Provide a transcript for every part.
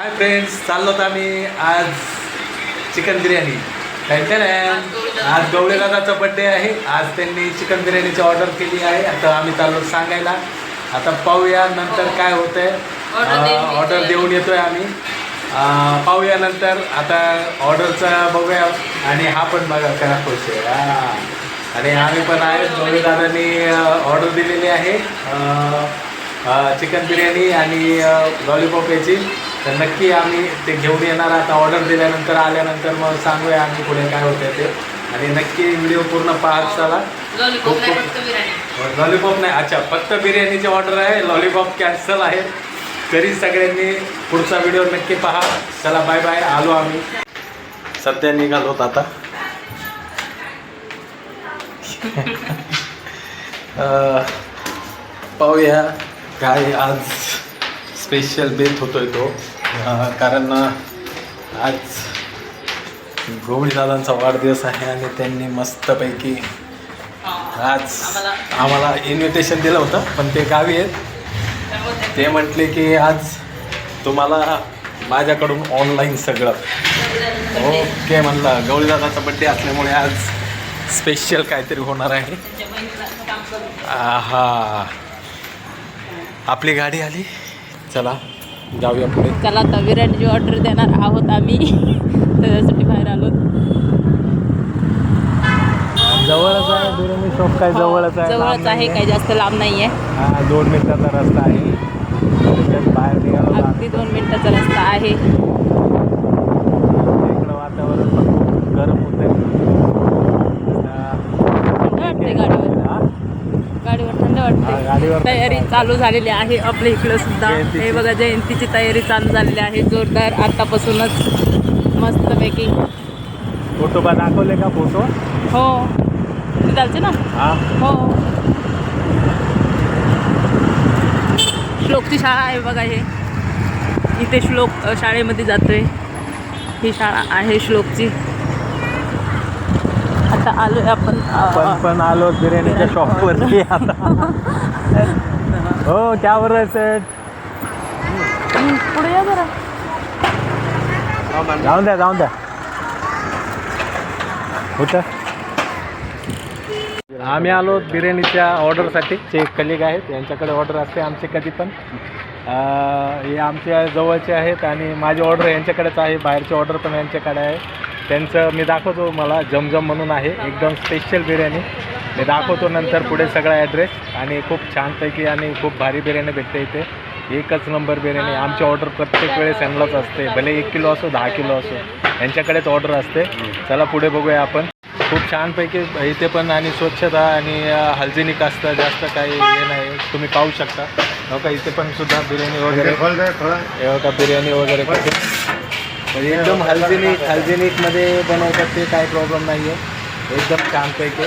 Hi friends चाललो तर आम्ही आज चिकन बिर्याणी आज गवळे दादाचा बड्डे आहे. आज त्यांनी चिकन बिर्याणीची ऑर्डर केली आहे. आता आम्ही चाललो सांगायला. आता पाहूया नंतर काय होतंय. ऑर्डर. देऊन येतोय आम्ही. पाहूया नंतर. आता ऑर्डरचा बघूया. आणि हा पण बघा करा खुश आहे हा. आणि आम्ही पण आहे. गवळे दादांनी ऑर्डर दिलेली आहे. चिकन बिर्याणी आणि लॉलीपॉप याची. तर नक्की आम्ही ते घेऊन येणार आता ऑर्डर दिल्यानंतर आल्यानंतर मग सांगूया आम्ही पुढे काय होतं ते. आणि नक्की व्हिडिओ पूर्ण पाहत चला. लॉलीपॉप नाही खूप- बिर्याणी. लॉलीपॉप नाही. अच्छा फक्त बिर्याणीची ऑर्डर आहे. लॉलीपॉप कॅन्सल आहे. तरी सगळ्यांनी पुढचा व्हिडिओ नक्की पहा. चला बाय बाय आलो आम्ही. सध्या निघालोत आता. पाहूया काय आज स्पेशल बेत होतोय तो. कारण आज गवळी दादांचा वाढदिवस आहे आणि त्यांनी मस्तपैकी आज आम्हाला इन्व्हिटेशन दिलं होतं पण ते गावी आहेत. ते म्हटले की आज तुम्हाला माझ्याकडून ऑनलाईन सगळं. ओके म्हणलं गवळीदादाचा बड्डे असल्यामुळे आज स्पेशल काहीतरी होणार आहे. हा आपली गाडी आली. चला. जाऊया पुढे. चला आता बिर्याणीची ऑर्डर देणार आहोत आम्ही. त्याच्यासाठी बाहेर आलो. जवळच आहे बिर्याणी शॉप काय जवळच आहे जवळच आहे. काही जास्त लांब नाहीये. हा दोन मिनिटाचा रस्ता आहे. त्याच्यात बाहेर निघालो अगदी दोन मिनिटाचा रस्ता आहे इकडं वातावरण पण खूप गरम होत थंड वाटते गाडीवर गाडीवर थंड हा, वाटते गाडीवर तयारी चालू झालेली आहे आपल्या इकडं सुद्धा. हे बघा जयंतीची तयारी चालू झालेली आहे. जोरदार आतापासूनच मस्तपैकी. फोटो बा दाखवले का फोटो? हो. ते चालते ना? हा. हो. श्लोकची शाळा आहे बघा हे. इथे श्लोक शाळेमध्ये जातोय. ही शाळा आहे श्लोकची. आता आलोय आपण पण आलो बिर्याणीच्या शॉपवरती आता. हो त्यावर सेट पुढे या जरा. जाऊन द्या जाऊन द्या. होतं आम्ही आलो बिर्याणीच्या ऑर्डरसाठी. जे कलिग आहेत यांच्याकडे ऑर्डर असते आमचे कधी पण. हे आमच्या जवळचे आहेत आणि माझी ऑर्डर यांच्याकडेच आहे. बाहेरची ऑर्डर पण यांच्याकडे आहे. त्यांचं मी दाखवतो मला जमजम म्हणून आहे. एकदम स्पेशल बिर्याणी. ते दाखवतो नंतर पुढे सगळा ॲड्रेस आणि खूप छानपैकी आणि खूप भारी बिर्याणी भेटते इथे. एकच नंबर बिर्याणी. आमची ऑर्डर प्रत्येक वेळेस यांनाच असते. भले एक किलो असो दहा किलो असो. यांच्याकडेच ऑर्डर असते. चला पुढे बघूया आपण. खूप छानपैकी इथे पण आणि स्वच्छता आणि हायजेनिक असतं. जास्त काही हे नाही. तुम्ही पाहू शकता. हो का? इथे पण सुद्धा बिर्याणी वगैरे. हो का? बिर्याणी वगैरे एकदम हायजेनिक हायजेनिकमध्ये बनवतात ते. काही प्रॉब्लेम नाही आहे एकदम छानपैकी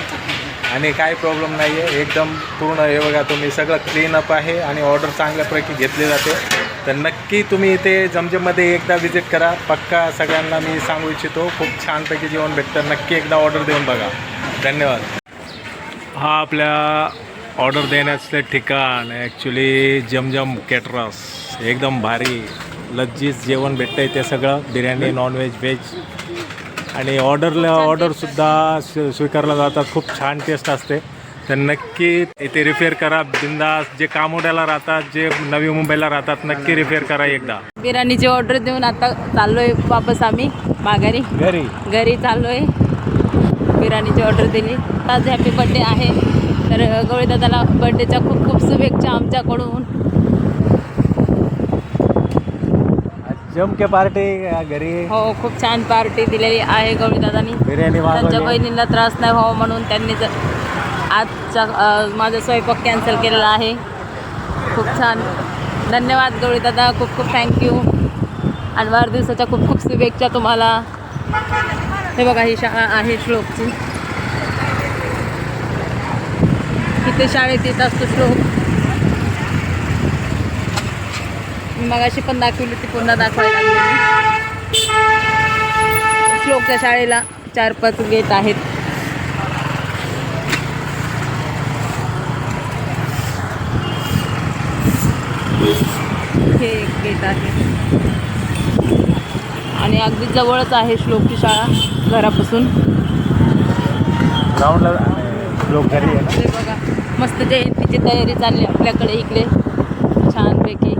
आणि काही प्रॉब्लेम नाही आहे एकदम पूर्ण हे बघा तुम्ही सगळं क्लीन अप आहे आणि ऑर्डर चांगल्यापैकी घेतली जाते. तर नक्की तुम्ही इथे जमजममध्ये एकदा व्हिजिट करा. पक्का सगळ्यांना मी सांगू इच्छितो खूप छानपैकी जेवण भेटतं. नक्की एकदा ऑर्डर देऊन बघा. धन्यवाद. हा आपल्या ऑर्डर देण्याचं ठिकाण ॲक्च्युली जमजम केटरस एकदम भारी लज्जीत जेवण भेटतं आहे ते सगळं. बिर्याणी नॉनव्हेज व्हेज आणि ऑर्डरला ऑर्डरसुद्धा स्वी स्वीकारला जातात. खूप छान टेस्ट असते. तर नक्की इथे रिफेअर करा. बिंदास जे कामोड्याला राहतात जे नवी मुंबईला राहतात नक्की रिफेअर करा एकदा. बिर्याणीची ऑर्डर देऊन आता चाललोय वापस आम्ही माघारी. घरी? घरी चाललोय. बिर्याणीची ऑर्डर दिली. आज हॅपी बड्डे आहे. तर गवळी दादाला बड्डेच्या खूप खूप शुभेच्छा आमच्याकडून. जम के पार्टी घरी. हो खूप छान पार्टी दिलेली आहे गवळी दादानी. बिर्याणी त्यांच्या मागवली बहिणीला त्रास नाही व्हावा म्हणून त्यांनी ज- आजचा अ, माझा स्वयंपाक कॅन्सल केलेला आहे. खूप छान. धन्यवाद गवळी दादा. खूप खूप थँक्यू आणि वाढदिवसाच्या खूप खूप शुभेच्छा तुम्हाला. हे बघा ही शाळा आहे श्लोकची. इथे शाळेत येत असतो श्लोक? मी मगाशी पण दाखवली ती पुन्हा दाखवायला लागलेली श्लोकच्या शाळेला चार पाच गेट आहेत. हे एक गेट आहे. अगदी जवळच आहे श्लोकची शाळा घरापासून. ग्राउंडला लोक घरी आहे ना ते बघा मस्त जयंतीची तयारी चालली आपल्याकडे इकडे. छानपैकी.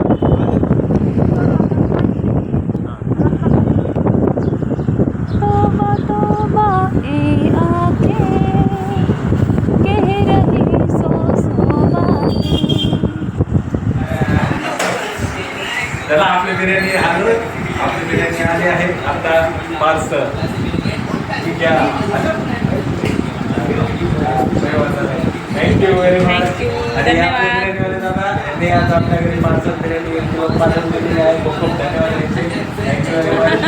बिर्याणी आली आपली बिर्याणी आली आहे. आता पार्सल ठीक आहे. Thank you very much. आणि धन्यवाद. बिर्याणीवाले दादा यांनी आज आपल्या घरी पार्सल बिर्याणी किलो पाठवून दिलेली आहे. खूप खूप धन्यवाद थँक्यू व्हेरी मच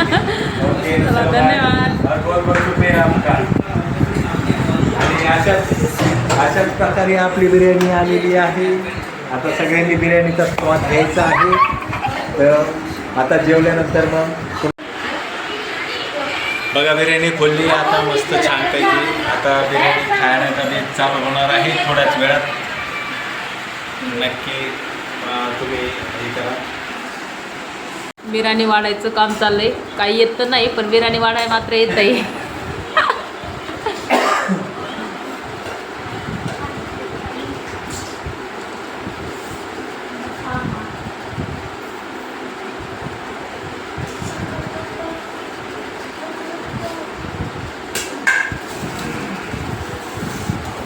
ओके आपका आणि अशाच अशाच प्रकारे आपली बिर्याणी आलेली आहे. आता सगळ्यांनी बिर्याणीचा स्वाद घ्यायचा आहे. तर आता जेवल्यानंतर मग बघा बिर्याणी खोलली. आता मस्त छानपैकी आता बिर्याणी खाण्याचा बेत चालू होणार आहे थोड्याच वेळात. नक्की तुम्ही हे करा. बिर्याणी वाढायचं काम चाललंय. काही येत तर नाही पण बिर्याणी वाढाय मात्र येत आहे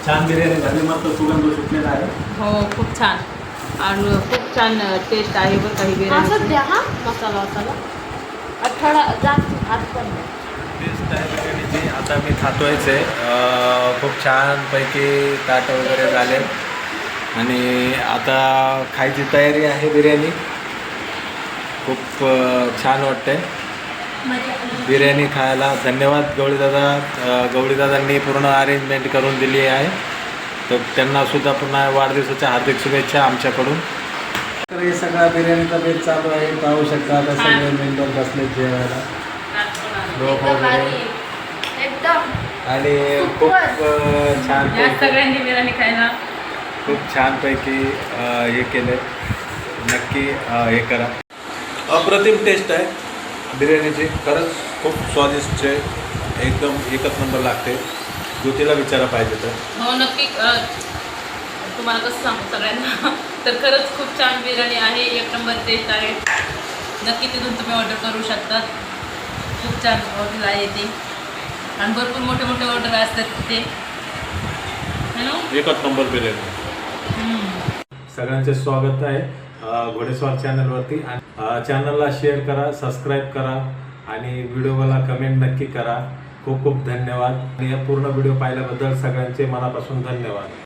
छान बिर्याणी झाली मस्त सुगंध सुटलेला आहे. हो खूप छान. आणि खूप छान टेस्ट आहे बरं काही बिर्याणी. द्या हा. मसाला मसाला. आठवडा जास्त हात पण द्या. टेस्ट आहे बिर्याणीची आता मी खातोयच. आहे अं, खूप छानपैकी ताट वगैरे झाले. आणि आता खायची तयारी आहे बिर्याणी. खूप अं, छान वाटते बिर्याणी खायला. धन्यवाद गवळीदादा गवळीदादांनी पूर्ण अरेंजमेंट करून दिली आहे. तर त्यांना सुद्धा पुन्हा वाढदिवसाच्या हार्दिक शुभेच्छा आमच्याकडून. तर हे सगळा बिर्याणीचा बेत चालू आहे. पाहू शकता आता सगळे मेंबर बसले जेवायला. लोक वगैरे आणि खूप छान सगळ्यांनी बिर्याणी खायला. खूप छानपैकी हे केलं नक्की हे करा. अप्रतिम टेस्ट आहे. बिर्याणीची. खरंच खूप स्वादिष्ट आहे. एकदम एकच नंबर लागते. ज्योतीला विचारा पाहिजे तर. हो नक्की तुम्हाला कसं सांगू सगळ्यांना? तर खरंच खूप छान बिर्याणी आहे. एक नंबर टेस्ट आहे. नक्की तिथून तुम्ही ऑर्डर करू शकता. खूप छान हॉटेल आहे ते. आणि भरपूर मोठे मोठे ऑर्डर असतात तिथे. हॅलो एकच नंबर बिर्याणी. सगळ्यांचे स्वागत आहे. घोडेस्वार चॅनलवरती आणि चॅनलला शेअर करा सबस्क्राईब करा आणि व्हिडिओला कमेंट नक्की करा. खूप खूप धन्यवाद. आणि या पूर्ण व्हिडिओ पाहिल्याबद्दल सगळ्यांचे मनापासून धन्यवाद.